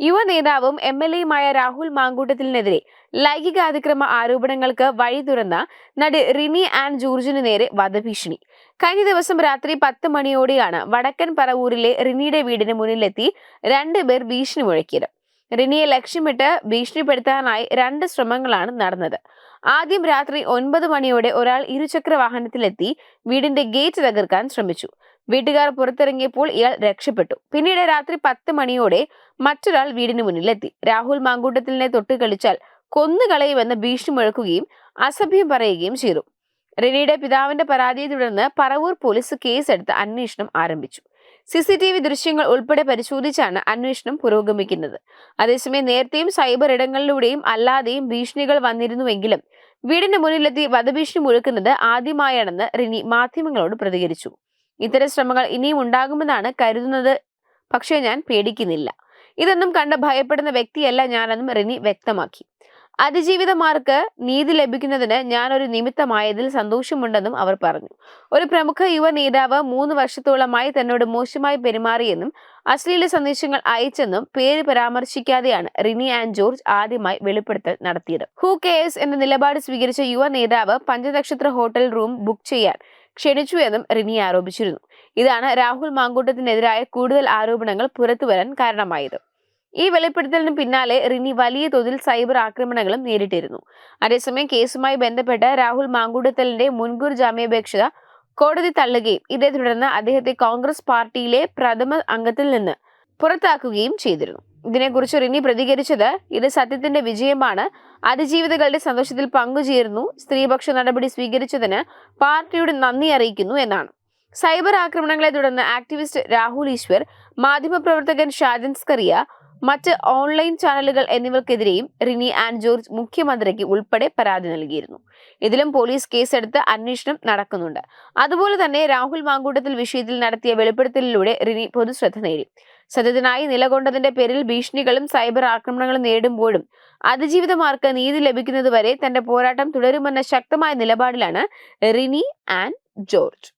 യുവ നേതാവും M L എയുമായ രാഹുൽ മാങ്കൂട്ടത്തിനെതിരെ ലൈംഗിക അതിക്രമ ആരോപണങ്ങൾക്ക് വഴി തുറന്ന നടി റിനി ആൻഡ് ജോർജിന് നേരെ വധഭീഷണി. കഴിഞ്ഞ ദിവസം രാത്രി പത്ത് മണിയോടെയാണ് വടക്കൻ പറവൂരിലെ റിനിയുടെ വീടിന് മുന്നിലെത്തി രണ്ടുപേർ ഭീഷണി മുഴക്കിയത്. റിനിയെ ലക്ഷ്യമിട്ട് ഭീഷണിപ്പെടുത്താനായി രണ്ട് ശ്രമങ്ങളാണ് നടന്നത്. ആദ്യം രാത്രി ഒൻപത് മണിയോടെ ഒരാൾ ഇരുചക്ര വാഹനത്തിലെത്തി വീടിന്റെ ഗേറ്റ് തകർക്കാൻ ശ്രമിച്ചു. വീട്ടുകാർ പുറത്തിറങ്ങിയപ്പോൾ ഇയാൾ രക്ഷപ്പെട്ടു. പിന്നീട് രാത്രി പത്ത് മണിയോടെ മറ്റൊരാൾ വീടിന് മുന്നിലെത്തി. രാഹുൽ മാങ്കൂട്ടത്തിലിനെ തൊട്ട് കളിച്ചാൽ കൊന്നുകളയുമെന്ന് ഭീഷണി മുഴക്കുകയും അസഭ്യം പറയുകയും ചെയ്തു. റിനിയുടെ പിതാവിന്റെ പരാതിയെ തുടർന്ന് പറവൂർ പോലീസ് കേസെടുത്ത് അന്വേഷണം ആരംഭിച്ചു. സി സി ടി വി ദൃശ്യങ്ങൾ ഉൾപ്പെടെ പരിശോധിച്ചാണ് അന്വേഷണം പുരോഗമിക്കുന്നത്. അതേസമയം നേരത്തെയും സൈബർ ഇടങ്ങളിലൂടെയും അല്ലാതെയും ഭീഷണികൾ വന്നിരുന്നുവെങ്കിലും വീടിന് മുന്നിലെത്തി വധഭീഷണി മുഴക്കുന്നത് ആദ്യമായാണെന്ന് റിനി മാധ്യമങ്ങളോട് പ്രതികരിച്ചു. ഇത്തരം ശ്രമങ്ങൾ ഇനിയും ഉണ്ടാകുമെന്നാണ് കരുതുന്നത്. പക്ഷേ ഞാൻ പേടിക്കുന്നില്ല. ഇതൊന്നും കണ്ട് ഭയപ്പെടുന്ന വ്യക്തിയല്ല ഞാനെന്നും റിനി വ്യക്തമാക്കി. അതിജീവിതമാർക്ക് നീതി ലഭിക്കുന്നതിന് ഒരു നിമിത്തമായതിൽ സന്തോഷമുണ്ടെന്നും അവർ പറഞ്ഞു. ഒരു പ്രമുഖ യുവ നേതാവ് മൂന്ന് വർഷത്തോളമായി തന്നോട് മോശമായി പെരുമാറിയെന്നും അശ്ലീല സന്ദേശങ്ങൾ അയച്ചെന്നും പേര് പരാമർശിക്കാതെയാണ് റിനി ആൻഡ് ജോർജ് ആദ്യമായി വെളിപ്പെടുത്തൽ നടത്തിയത്. ഹൂ കെയേഴ്സ് എന്ന നിലപാട് സ്വീകരിച്ച യുവ നേതാവ് പഞ്ചനക്ഷത്ര ഹോട്ടൽ റൂം ബുക്ക് ചെയ്യാൻ ക്ഷണിച്ചു എന്നും റിനി ആരോപിച്ചിരുന്നു. ഇതാണ് രാഹുൽ മാങ്കൂട്ടത്തിനെതിരായ കൂടുതൽ ആരോപണങ്ങൾ പുറത്തുവരാൻ കാരണമായത്. ഈ വെളിപ്പെടുത്തലിന് പിന്നാലെ റിനി വലിയ തോതിൽ സൈബർ ആക്രമണങ്ങളും നേരിട്ടിരുന്നു. അതേസമയം കേസുമായി ബന്ധപ്പെട്ട് രാഹുൽ മാങ്കൂട്ടത്തലിന്റെ മുൻകൂർ ജാമ്യാപേക്ഷ കോടതി തള്ളുകയും ഇതേ തുടർന്ന് അദ്ദേഹത്തെ കോൺഗ്രസ് പാർട്ടിയിലെ പ്രഥമ അംഗത്തിൽ നിന്ന് പുറത്താക്കുകയും ചെയ്തിരുന്നു. ഇതിനെക്കുറിച്ച് റിനി പ്രതികരിച്ചത് ഇത് സത്യത്തിന്റെ വിജയമാണ് അതിജീവിതകളുടെ സന്തോഷത്തിൽ പങ്കുചേരുന്നു സ്ത്രീപക്ഷ നടപടി സ്വീകരിച്ചതിന് പാർട്ടിയുടെ നന്ദി അറിയിക്കുന്നു എന്നാണ്. സൈബർ ആക്രമണങ്ങളെ തുടർന്ന് ആക്ടിവിസ്റ്റ് രാഹുൽ ഈശ്വർ മാധ്യമപ്രവർത്തകൻ ഷാജൻ സ്കറിയ മറ്റ് ഓൺലൈൻ ചാനലുകൾ എന്നിവർക്കെതിരെയും റിനി ആൻഡ് ജോർജ് മുഖ്യമന്ത്രിക്ക് ഉൾപ്പെടെ പരാതി നൽകിയിരുന്നു. ഇതിലും പോലീസ് കേസെടുത്ത് അന്വേഷണം നടക്കുന്നുണ്ട്. അതുപോലെ തന്നെ രാഹുൽ മാങ്കൂട്ടത്തിൽ വിഷയത്തിൽ നടത്തിയ വെളിപ്പെടുത്തലിലൂടെ റിനി പൊതുശ്രദ്ധ നേടി. സത്യത്തിനായി നിലകൊണ്ടതിന്റെ പേരിൽ ഭീഷണികളും സൈബർ ആക്രമണങ്ങളും നേടുമ്പോഴും അതിജീവിതമാർക്ക് നീതി ലഭിക്കുന്നതുവരെ തന്റെ പോരാട്ടം തുടരുമെന്ന ശക്തമായ നിലപാടിലാണ് റിനി ആൻഡ് ജോർജ്.